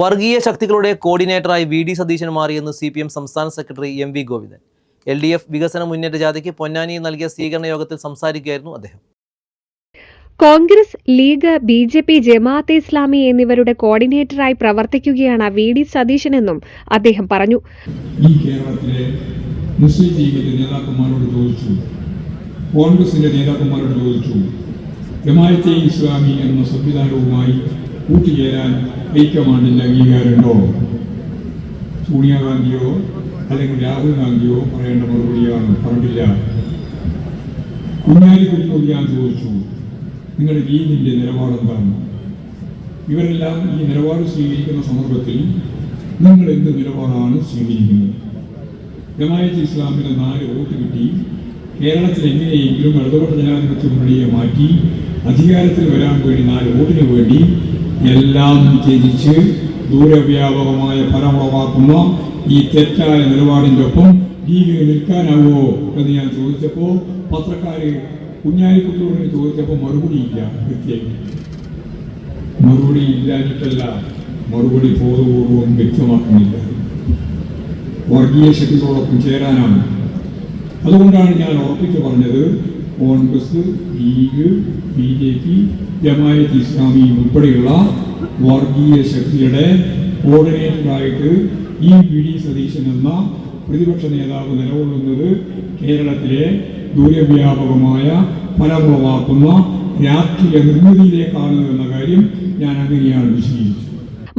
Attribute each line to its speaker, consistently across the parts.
Speaker 1: വർഗീയ ശക്തികളുടെ കോർഡിനേറ്ററായി V D Satheesan മാറിയെന്ന് സി പി എം സംസ്ഥാന secretary M V Govindan. L D F വികസന മുന്നേറ്റ ജാഥയ്ക്ക് പൊന്നാനിയിൽ നൽകിയ സ്വീകരണ യോഗത്തിൽ സംസാരിക്കുകയായിരുന്നു അദ്ദേഹം.
Speaker 2: Congress League B J P Jamaate Islami എന്നിവരുടെ കോർഡിനേറ്ററായി പ്രവർത്തിക്കുകയാണ് വി ഡി സതീശൻ എന്നും അദ്ദേഹം പറഞ്ഞു.
Speaker 3: ഈ കേരളത്തിലെ മുസ്ലിം ലീഗിന്റെ നേതാക്കന്മാരോട് ചോദിച്ചു. കോൺഗ്രസിന്റെ നേതാക്കന്മാരോട് ചോദിച്ചു. ജമാഅത്തെ ഇസ്ലാമി എന്ന സംവിധാനവുമായി കൂട്ടുചേരാൻ ഹൈക്കമാൻഡിന്റെ അംഗീകാരമുണ്ടോ? സോണിയാഗാന്ധിയോ അല്ലെങ്കിൽ രാഹുൽ ഗാന്ധിയോ പറയേണ്ട മറുപടിയാണ് പറഞ്ഞില്ല കുഞ്ഞാലിക്കുട്ടിയോട് ഞാൻ ചോദിച്ചു നിങ്ങളുടെ ലീഗിന്റെ നിലപാടെന്താണ് ഇവരെല്ലാം ഈ നിലപാട് സ്വീകരിക്കുന്ന സന്ദർഭത്തിൽ നിങ്ങൾ എന്ത് നിലപാടാണ് സ്വീകരിക്കുന്നത്? ജമായത്ത് ഇസ്ലാമിന് നാല് വോട്ട് കിട്ടി. കേരളത്തിൽ എങ്ങനെയെങ്കിലും ഇടതുപക്ഷ ജനാധിപത്യ മുന്നണിയെ മാറ്റി അധികാരത്തിൽ വരാൻ വേണ്ടി നാല് വോട്ടിന് വേണ്ടി എല്ലാം ത്യജിച്ച് ദൂരവ്യാപകമായ ഫലമുളവാക്കുന്ന ഈ തെറ്റായ നിലപാടിന്റെ ഒപ്പം ലീഗിന് നിൽക്കാനാവോ എന്ന് ഞാൻ ചോദിച്ചപ്പോൾ പത്രക്കാര് കുഞ്ഞാലിക്കുട്ടിയോട് ചോദിച്ചപ്പോൾ മറുപടിയില്ല വ്യക്തിയായി മറുപടി ഇല്ലാഞ്ഞിട്ടല്ല മറുപടി ബോധപൂർവം വ്യക്തമാക്കുന്നില്ല. വർഗീയ ശക്തികളോടൊപ്പം ചേരാനാണ്. അതുകൊണ്ടാണ് ഞാൻ ഉറപ്പിച്ചു പറഞ്ഞത് Congress League B J P Jamaat Islami ഉൾപ്പെടെയുള്ള വർഗീയ ശക്തിയുടെ കോർഡിനേറ്ററായിട്ട് ഈ വി ഡി സതീശൻ എന്ന പ്രതിപക്ഷ നേതാവ് നിലകൊള്ളുന്നത് കേരളത്തിലെ ദൂരവ്യാപകമായ ഫലമുളവാക്കുന്ന രാഷ്ട്രീയ നിർമ്മിതിയിലേക്കാണ് എന്ന കാര്യം ഞാൻ അങ്ങനെയാണ് വിശദീകരിച്ചത്.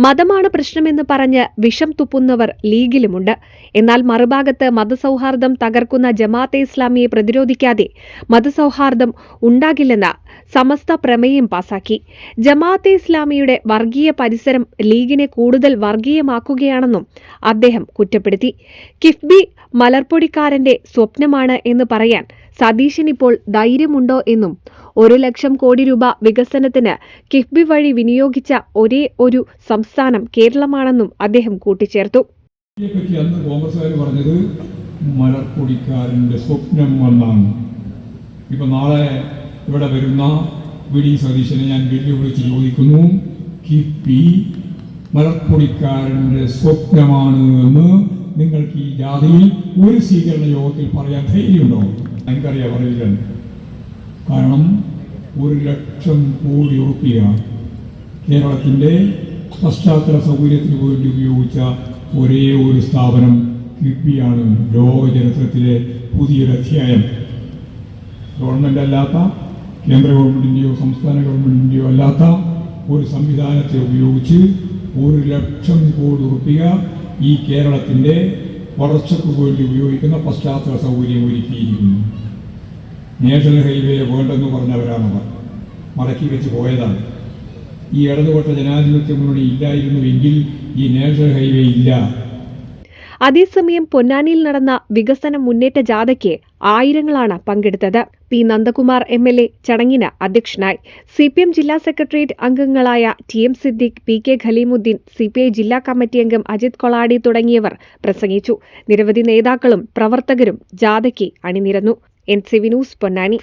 Speaker 2: മതമാണ് പ്രശ്നമെന്ന് പറഞ്ഞ് വിഷം തുപ്പുന്നവർ ലീഗിലുമുണ്ട്. എന്നാൽ മറുഭാഗത്ത് മതസൗഹാർദ്ദം തകർക്കുന്ന ജമാഅത്തെ ഇസ്ലാമിയെ പ്രതിരോധിക്കാതെ മതസൗഹാർദ്ദം ഉണ്ടാകില്ലെന്ന് സമസ്ത പ്രമേയം പാസാക്കി. ജമാഅത്തെ ഇസ്ലാമിയുടെ വർഗീയ പരിസരം ലീഗിനെ കൂടുതൽ വർഗീയമാക്കുകയാണെന്നും അദ്ദേഹം കുറ്റപ്പെടുത്തി. കിഫ്ബി മലർപ്പൊടിക്കാരന്റെ സ്വപ്നമാണ് എന്ന് പറയാൻ സതീശൻ ഇപ്പോൾ ധൈര്യമുണ്ടോ എന്നും ഒരു ലക്ഷം കോടി രൂപ വികസനത്തിന് കിഫ്ബി വഴി വിനിയോഗിച്ച ഒരേ ഒരു സംസ്ഥാനം കേരളമാണെന്നും അദ്ദേഹം കൂട്ടിച്ചേർത്തു.
Speaker 3: അന്ന് കോൺഗ്രസ്സുകാർ പറഞ്ഞത് മലർപ്പൊടിക്കാരന്റെ സ്വപ്നം എന്നാണ് ഇപ്പൊ നാളെ ഇവിടെ വരുന്ന വി ഡി സതീശനെ ഞാൻ വെല്ലുവിളിച്ച് ചോദിക്കുന്നു കിപ്പി മലർപ്പൊടിക്കാരന്റെ സ്വപ്നമാണ് എന്ന് നിങ്ങൾക്ക് ഈ ജാതിയിൽ ഒരു സ്വീകരണ യോഗത്തിൽ പറയാൻ ധൈര്യമുണ്ടോ? എനിക്കറിയാം പറയില്ല കാരണം ഒരു ലക്ഷം കോടി ഉറുപ്പിക കേരളത്തിന്റെ പശ്ചാത്തല സൗകര്യത്തിന് വേണ്ടി ഉപയോഗിച്ച ഒരേ ഒരു സ്ഥാപനം കിഫ്ബിയാണ് ലോക ചരിത്രത്തിലെ പുതിയൊരു അധ്യായം. ഗവൺമെന്റ് അല്ലാത്ത കേന്ദ്ര ഗവൺമെന്റിന്റെയോ സംസ്ഥാന ഗവൺമെന്റിന്റെയോ അല്ലാത്ത ഒരു സംവിധാനത്തെ ഉപയോഗിച്ച് ഒരു ലക്ഷം കോടി ഉറുപ്പിക ഈ കേരളത്തിന്റെ വളർച്ചയ്ക്ക് വേണ്ടി ഉപയോഗിക്കുന്ന പശ്ചാത്തല സൗകര്യം ഒരുക്കിയിരിക്കുന്നു. നാഷണൽ ഹൈവേ വേണ്ടെന്ന് പറഞ്ഞവരാണവർ മടക്കി വെച്ച് പോയതാണ്. ഈ ഇടതുപക്ഷ ജനാധിപത്യ മുന്നണി ഇല്ലായിരുന്നുവെങ്കിൽ ഈ നാഷണൽ ഹൈവേ ഇല്ല.
Speaker 2: അതേസമയം പൊന്നാനിയിൽ നടന്ന വികസന മുന്നേറ്റ ജാഥയ്ക്ക് ആയിരങ്ങളാണ് പങ്കെടുത്തത്. P Nandakumar M L A ചടങ്ങിന് അധ്യക്ഷനായി. സി പി എം ജില്ലാ സെക്രട്ടേറിയറ്റ് അംഗങ്ങളായ T M Siddique P K Khaleemuddin C P I ജില്ലാ കമ്മിറ്റി അംഗം അജിത് കൊളാടി തുടങ്ങിയവർ പ്രസംഗിച്ചു. നിരവധി നേതാക്കളും പ്രവർത്തകരും ജാഥയ്ക്ക് അണിനിരന്നു. N C V news Ponnani